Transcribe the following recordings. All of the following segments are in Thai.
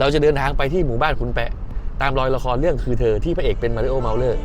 เราจะเดินทางไปที่หมู่บ้านคุณแปะ ตามรอยละครเรื่องคือเธอที่พระเอกเป็นมาริโอเมาเลอร์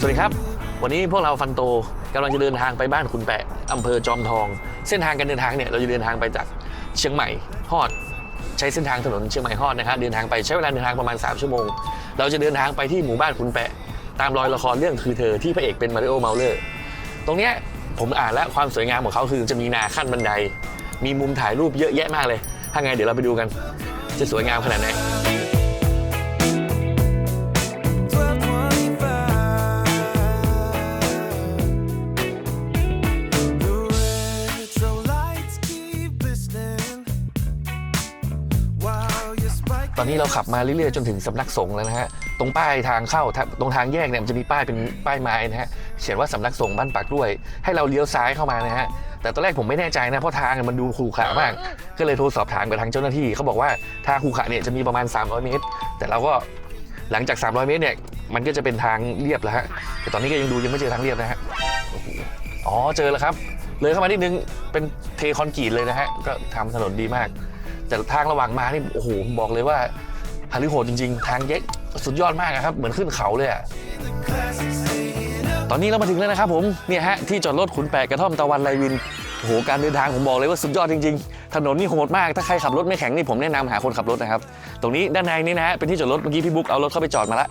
สวัสดีครับ วันนี้พวกเราฟันโตกำลังจะเดินทางไปบ้านคุณแปะอำเภอจอมทอง เส้นทางการเดินทางเนี่ยเราจะเดินทางไปจากเชียงใหม่ฮอด ใช้เส้นทางถนนเชียงใหม่ฮอดนะครับเดินทางไปใช้เวลาเดินทางประมาณ 3 ชั่วโมง เราจะเดินทางไปที่หมู่บ้านคุณแปะ ตามรอยละครเรื่องคือเธอที่พระเอกเป็นมาริโอเมาเลอร์ตรงเนี้ยผมอ่านแล้วความสวยงามของเขาคือจะมีนาขั้นบันได มีมุมถ่ายรูปเยอะแยะมากเลยถ้าไงเดี๋ยวเราไปดูกัน จะสวยงามขนาดไหน อนนี้เราขับมาเรื่อยๆจนถึงสำนักสงฆ์แล้วนะฮะ ตรงป้ายทางเข้าตรงทางแยกเนี่ยมันจะมีป้ายเป็นป้ายไม้นะฮะ เขียนว่าสำนักสงฆ์บ้านปากด้วย ให้เราเลี้ยวซ้ายเข้ามานะฮะ แต่ตอนแรกผมไม่แน่ใจนะเพราะทางมันดูขรุขระมาก ก็เลยโทรสอบถามกับทางเจ้าหน้าที่เขาบอกว่าทางขรุขระเนี่ยจะมีประมาณ 300 เมตร แต่เราก็หลังจาก 300 เมตรเนี่ยมันก็จะเป็นทางเรียบแล้วฮะ แต่ตอนนี้ก็ยังดูยังไม่เจอทางเรียบนะฮะ อ๋อเจอแล้วครับ เลยเข้ามานิดนึงเป็นเทคอนกรีตเลยนะฮะ ก็ทำถนนดีมาก แต่ทางระหว่างมานี่โอ้โหผมบอกเลยว่าฮาริโหดจริงๆ ทางเย็กสุดยอดมากอะครับ เหมือนขึ้นเขาเลยอะตอนนี้เรามาถึงแล้วนะครับผมเนี่ยฮะที่จอดรถขุนแปะกระท่อมตะวันไรวินโอ้โหการเดินทางผมบอกเลยว่าสุดยอดจริงๆ ถนนนี่โหดมาก ถ้าใครขับรถไม่แข็งนี่ผมแนะนำหาคนขับรถนะครับ ตรงนี้ด้านในนี่นะฮะเป็นที่จอดรถเมื่อกี้พี่บุ๊กเอารถเข้าไปจอดมาละ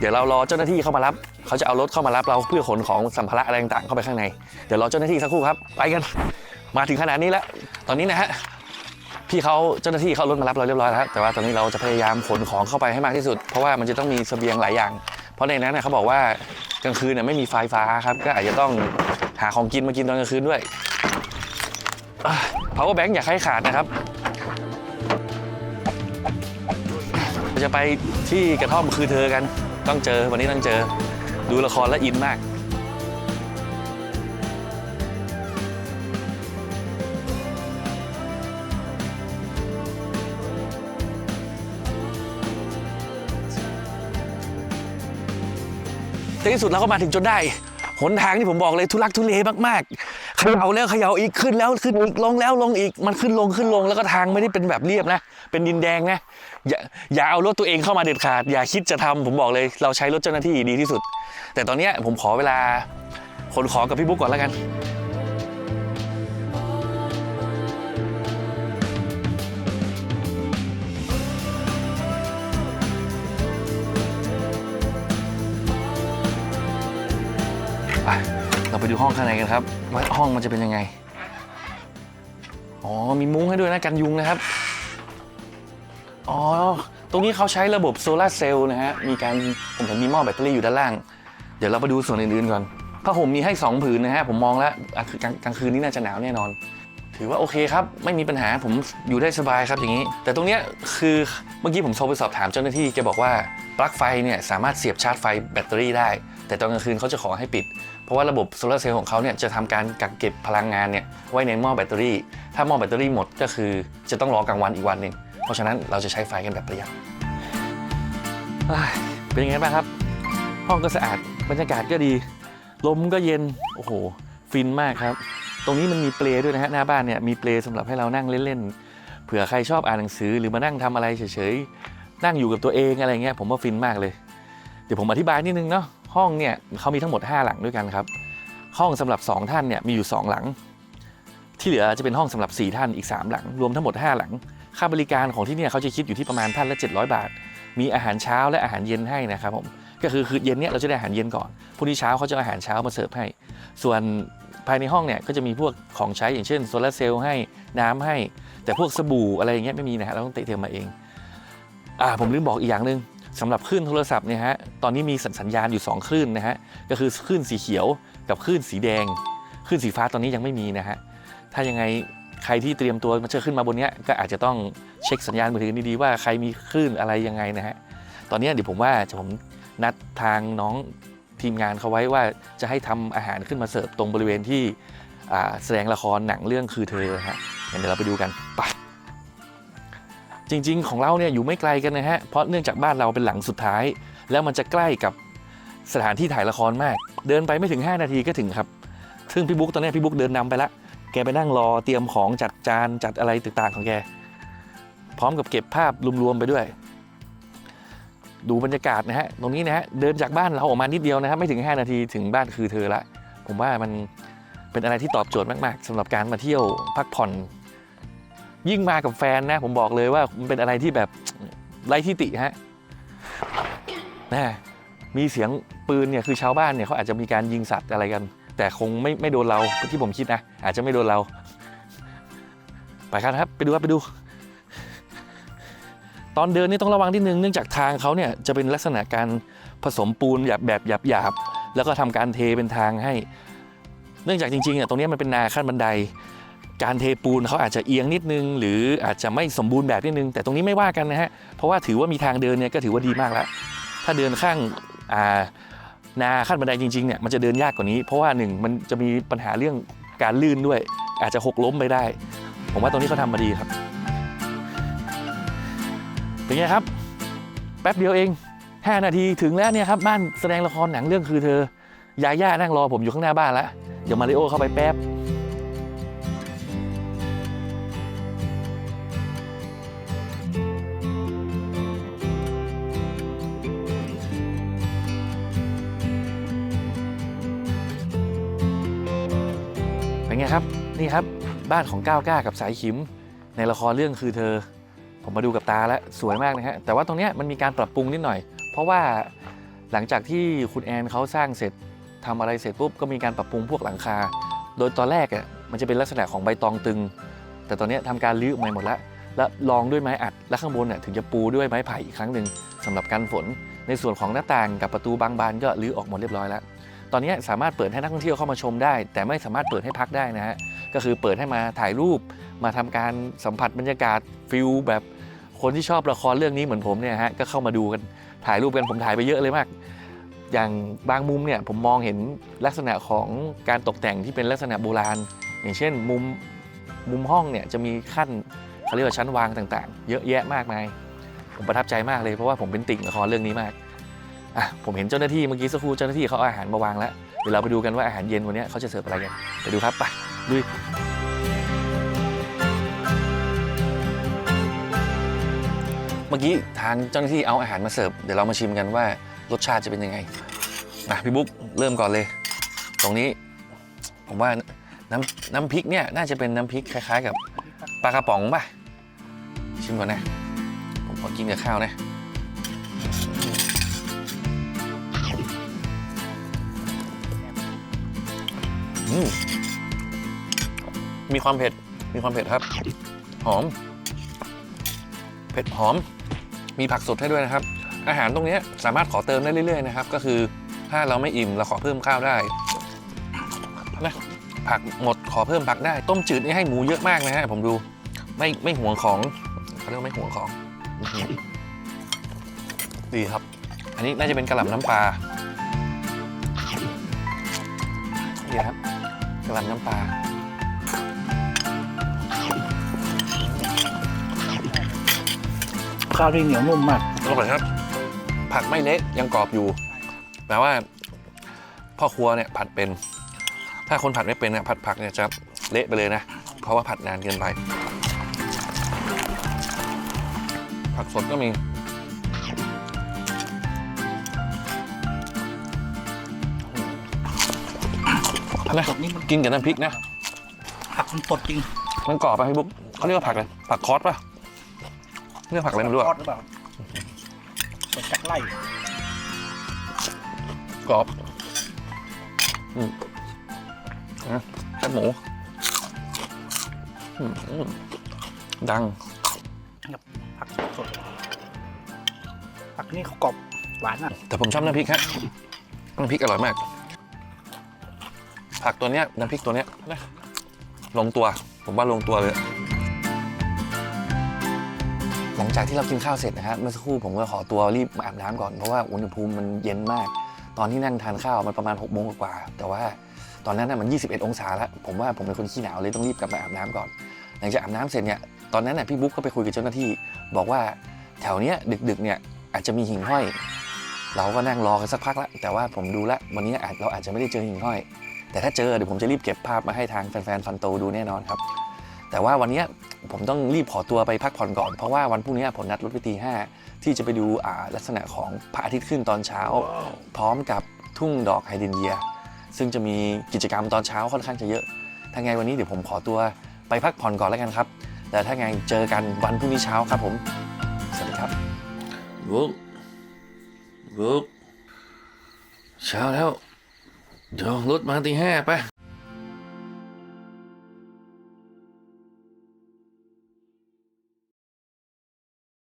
เดี๋ยวเรารอเจ้าหน้าที่เข้ามารับ เขาจะเอารถเข้ามารับเราเพื่อขนของสัมภาระอะไรต่างๆเข้าไปข้างใน เดี๋ยวรอเจ้าหน้าที่สักครู่ครับ ไปกัน มาถึงขนาดนี้แล้ว ตอนนี้นะฮะ พี่เขาเจ้าหน้าที่เขารถมารับเราเรียบร้อยแล้วแต่ว่าตอนนี้เราจะพยายามขนของเข้าไปให้มากที่สุด เพราะว่ามันจะต้องมีเสบียงหลายอย่าง เพราะในนั้นนะเขาบอกว่ากลางคืนเนี่ยไม่มีไฟฟ้าครับก็อาจจะต้องหาของกินมากินตอนกลางคืนด้วย power bank อย่าให้ขาดนะครับเราจะไปที่กระท่อมคือเธอกันต้องเจอวันนี้ต้องเจอดูละครแล้วอินมาก ในที่สุดเราก็มาถึงจนได้หนทางที่ผมบอกเลยทุลักทุเลมากๆเขย่าแล้วเขย่าอีกขึ้นแล้วขึ้นอีกลงแล้วลงอีกมันขึ้นลงขึ้นลงแล้วก็ทางไม่ได้เป็นแบบเรียบนะ เป็นดินแดงนะอย่าอย่าเอารถตัวเองเข้ามาเด็ดขาด อย่าคิดจะทำผมบอกเลย เราใช้รถเจ้าหน้าที่ดีที่สุด แต่ตอนเนี้ยผมขอเวลาขนของกับพี่บุ๊กก่อนแล้วกัน ห้องข้างในกันครับว่าห้องมันจะเป็นยังไง อ๋อ มีมุ้งให้ด้วยนะกันยุงนะครับ อ๋อ ตรงนี้เขาใช้ระบบโซลาร์เซลล์นะฮะ มีการผมเห็นมีหม้อแบตเตอรี่อยู่ด้านล่าง เดี๋ยวเราไปดูส่วนอื่นๆก่อน ผ้าห่มมีให้ 2 ผืนนะฮะ ผมมองแล้วกลางกลางคืนนี้น่าจะหนาวแน่นอน ถือว่าโอเคครับ ไม่มีปัญหา ผมอยู่ได้สบายครับอย่างนี้ แต่ตรงเนี้ยคือเมื่อกี้ผมโทรไปสอบถามเจ้าหน้าที่ แกบอกว่าปลั๊กไฟเนี่ยสามารถเสียบชาร์จไฟแบตเตอรี่ได้ แต่ตอนกลางคืนเขาจะขอให้ปิด เพราะว่าระบบโซลาร์เซลล์ของเขาเนี่ยจะทำการกักเก็บพลังงานเนี่ยไว้ในหม้อแบตเตอรี่ ถ้าหม้อแบตเตอรี่หมดก็คือจะต้องรอกลางวันอีกวันหนึ่งเพราะฉะนั้นเราจะใช้ไฟกันแบบประหยัดเป็นยังไงบ้างครับ ห้องก็สะอาดบรรยากาศก็ดี ลมก็เย็นโอ้โห ฟินมากครับ ตรงนี้มันมีเปลด้วยนะฮะหน้าบ้านเนี่ยมีเปลสำหรับให้เรานั่งเล่นๆเผื่อใครชอบอ่านหนังสือหรือมานั่งทำอะไรเฉยๆนั่งอยู่กับตัวเองอะไรเงี้ยผมว่าฟินมากเลย เดี๋ยวผมอธิบายนิดนึงเนาะ ห้องเนี่ยเขามีทั้งหมด 5 หลังด้วยกันครับ ห้องสำหรับ 2 ท่านเนี่ยมีอยู่ 2 หลัง ที่เหลือจะเป็นห้องสำหรับ 4 ท่านอีก 3 หลัง รวมทั้งหมด 5 หลัง ค่าบริการของที่เนี่ยเขาจะคิดอยู่ที่ประมาณท่านละ 700 บาท มีอาหารเช้าและอาหารเย็นให้นะครับผมก็คือคือเย็นเนี่ยเราจะได้อาหารเย็นก่อนพรุ่งนี้เช้าเขาจะเอาอาหารเช้ามาเสิร์ฟให้ ส่วนภายในห้องเนี่ยก็จะมีพวกของใช้อย่างเช่นโซลาเซลล์ให้น้ำให้ แต่พวกสบู่อะไรอย่างเงี้ยไม่มีนะฮะเราต้องเตะเทียมมาเองอ่าผมลืมบอกอีกอย่างหนึ่ง สำหรับคลื่นโทรศัพท์เนี่ยฮะตอนนี้มีสัญสญญาณอยู่ 2 คลื่นนะฮะก็คือคลื่นสีเขียวกับคลื่นสีแดงคลื่นสีฟ้าตอนนี้ยังไม่มีนะฮะถ้ายังไงใครที่เตรียมตัวมันจะขึ้นมาบนเนี้ยก็อาจจะต้องเช็คสัญญาณมือถือดีๆว่าใครมีคลื่นอะไรยังไงนะฮะตอนนี้เดี๋ยวผมว่าจะผมนัดทางน้องทีมงานเขาไว้ว่าจะให้ทำอาหารขึ้นมาเสิร์ฟตรงบริเวณที่แสดงละครหนังเรื่องคือเธอฮะเดี๋ยวเราไปดูกันไป จริง ๆ ของเราเนี่ยอยู่ไม่ไกลกันนะฮะ เพราะเนื่องจากบ้านเราเป็นหลังสุดท้าย แล้วมันจะใกล้กับสถานที่ถ่ายละครมาก เดินไปไม่ถึง 5 นาทีก็ถึงครับ ซึ่งพี่บุ๊กตอนนี้พี่บุ๊กเดินนำไปละ แกไปนั่งรอเตรียมของจัดจานจัดอะไรต่างๆของแก พร้อมกับเก็บภาพรวมๆไปด้วย ดูบรรยากาศนะฮะ ตรงนี้นะฮะ เดินจากบ้านเราออกมานิดเดียวนะครับไม่ถึง 5 นาทีถึงบ้านคือเธอละ ผมว่ามันเป็นอะไรที่ตอบโจทย์มาก ๆสำหรับการมาเที่ยวพักผ่อน ยิ่งมากับแฟนนะ ผมบอกเลยว่ามันเป็นอะไรที่แบบไร้ที่ติฮะนะมีเสียงปืนเนี่ยคือชาวบ้านเนี่ยเขาอาจจะมีการยิงสัตว์อะไรกัน แต่คงไม่ไม่โดนเราที่ผมคิดนะ อาจจะไม่โดนเรา ไปกันครับไปดูครับไปดู ตอนเดินนี่ต้องระวังนิดนึงเนื่องจากทางเขาเนี่ยจะเป็นลักษณะการผสมปูนแบบแบบหยาบๆแล้วก็ทำการเทเป็นทางให้ เนื่องจากจริงๆอะตรงนี้มันเป็นนาขั้นบันได การเทปูนเขาอาจจะเอียงนิดนึง หรืออาจจะไม่สมบูรณ์แบบนิดนึง แต่ตรงนี้ไม่ว่ากันนะฮะเพราะว่าถือว่ามีทางเดินเนี่ยก็ถือว่าดีมากแล้ว ถ้าเดินข้างอ่านาขั้นบันไดจริงๆเนี่ยมันจะเดินยากกว่านี้ เพราะว่าหนึ่งมันจะมีปัญหาเรื่องการลื่นด้วย อาจจะหกล้มไปได้ ผมว่าตรงนี้เขาทำมาดีครับเป็นไงครับ แป๊บเดียวเอง 5 นาทีถึงแล้วเนี่ยครับบ้านแสดงละครหนังเรื่องคือเธอยาย่านั่งรอผมอยู่ข้างหน้าบ้านแล้วเดี๋ยวมาริโอเข้าไปแป๊บ ไงครับ นี่ครับบ้านของก้าวกล้ากับสายขิม ในละครเรื่องคือเธอ ผมมาดูกับตาแล้วสวยมากนะฮะแต่ว่าตรงนี้มันมีการปรับปรุงนิดหน่อย เพราะว่าหลังจากที่คุณแอนเขาสร้างเสร็จทำอะไรเสร็จปุ๊บก็มีการปรับปรุงพวกหลังคา โดยตอนแรกอะมันจะเป็นลักษณะของใบตองตึง แต่ตอนนี้ยทำการรื้อใหม่หมดแล้วและรองด้วยไม้อัด และข้างบนน่ะถึงจะปูด้วยไม้ไผ่อีกครั้งหนึ่งสำหรับกันฝน ในส่วนของหน้าต่างกับประตูบางบานก็รื้อออกหมดเรียบร้อยแล้ว ตอนนี้สามารถเปิดให้นักท่องเที่ยวเข้ามาชมได้ แต่ไม่สามารถเปิดให้พักได้นะฮะก็คือเปิดให้มาถ่ายรูป มาทำการสัมผัสบรรยากาศฟิลแบบคนที่ชอบละครเรื่องนี้เหมือนผมเนี่ยฮะก็เข้ามาดูกันถ่ายรูปกันผมถ่ายไปเยอะเลยมาก อย่างบางมุมเนี่ยผมมองเห็นลักษณะของการตกแต่งที่เป็นลักษณะโบราณ อย่างเช่นมุมมุมห้องเนี่ยจะมีขั้นเขาเรียกว่าชั้นวางต่างๆ เยอะแยะมากมาย ผมประทับใจมากเลยเพราะว่าผมเป็นติ่งละครเรื่องนี้มาก อะผมเห็นเจ้าหน้าที่เมื่อกี้สักครู่เจ้าหน้าที่เขาเอาอาหารมาวางแล้วเดี๋ยวเราไปดูกันว่าอาหารเย็นวันนี้เขาจะเสิร์ฟอะไรกันไปดูครับไปลุยเมื่อกี้ทางเจ้าหน้าที่เอาอาหารมาเสิร์ฟเดี๋ยวเรามาชิมกันว่ารสชาติจะเป็นยังไงนะพี่บุ๊กเริ่มก่อนเลย ตรงนี้ผมว่าน้ำน้ำพริกเนี่ยน่าจะเป็นน้ำพริกคล้าย ๆ กับปลากระป๋องป่ะชิมก่อนนะผมขอกินกับข้าวนะ มีความเผ็ด มีความเผ็ดครับ หอม เผ็ดหอม มีผักสดให้ด้วยนะครับ อาหารตรงนี้สามารถขอเติมได้เรื่อย ๆ นะครับ ก็คือถ้าเราไม่อิ่มเราขอเพิ่มข้าวได้นะผักหมดขอเพิ่มผักได้ ต้มจืดนี่ให้หมูเยอะมากนะฮะผมดู ไม่ไม่ห่วงของเขาเรียกว่าไม่ห่วงของ ดีครับ อันนี้น่าจะเป็นกระหล่ำน้ำปลานี่ครับ กระหล่ำน้ำปลาข้าวที่เหนียวนุ่มมาก อร่อยครับ ผักไม่เละยังกรอบอยู่แปลว่าพ่อครัวเนี่ยผัดเป็น ถ้าคนผัดไม่เป็นเนี่ยผัดผักเนี่ยจะเละไปเลยนะ เพราะว่าผัดนานเกินไป ผักสดก็มี อะไรสดนี่มันกินกับน้ำพริกนะผักมันสดจริงมันกรอบป่ะพี่บุ๊กเขาเรียกว่าผักอะไรผักคอสป่ะเรียกผักอะไรไม่รู้ทออะดหรือเปล่าสดจากไร่กรอบอืมนะแคบหมูอืมอืมดังผักสดผักนี่เขากรอบหวานอะแต่ผมชอบน้ำพริกฮะน้ำพริกอร่อยมาก ผักตัวเนี้ยน้ำพริกตัวเนี้ยนะลงตัว ผมว่าลงตัวเลย หลังจากที่เรากินข้าวเสร็จนะฮะเมื่อสักครู่ผมก็ขอตัวรีบอาบน้ำก่อน เพราะว่าอุณหภูมิมันเย็นมาก ตอนที่นั่งทานข้าวมันประมาณ6กโมงกว่า แต่ว่าตอนนั้นน่ะมัน 21 องศาแล้วผมว่าผมเป็นคนขี้หนาวเลยต้องรีบกลับมาอาบน้ำก่อน หลังจากอาบน้ำเสร็จเนี่ยตอนนั้นน่ะพี่บุ๊กก็ไปคุยกับเจ้าหน้าที่ บอกว่าแถวเนี้ยดึกๆเนี่ยอาจจะมีหิ่งห้อย เราก็นั่งรอกันสักพักล้วแต่ว่าผมดูล้ววันนี้อาจเราอาจจะไม่ได้เจอหิ่งห้อย แต่ถ้าเจอเดี๋ยวผมจะรีบเก็บภาพมาให้ทางแฟนๆฟันโตดูแน่นอนครับ แต่ว่าวันเนี้ยผมต้องรีบขอตัวไปพักผ่อนก่อนเพราะว่าวันพรุ่งนี้ผมนัดรถไปตีห้าที่จะไปดูอ่าลักษณะของพระอาทิตย์ขึ้นตอนเช้า พร้อมกับทุ่งดอกไฮเดรนเยีย ซึ่งจะมีกิจกรรมตอนเช้าค่อนข้างจะเยอะถ้าไงวันนี้เดี๋ยวผมขอตัวไปพักผ่อนก่อนแล้วกันครับ แต่ถ้าไงเจอกันวันพรุ่งนี้เช้าครับผม สวัสดีครับบุ๊กบุ๊กเช้าแล้ว เดี๋ยวรถมาตีห้าไป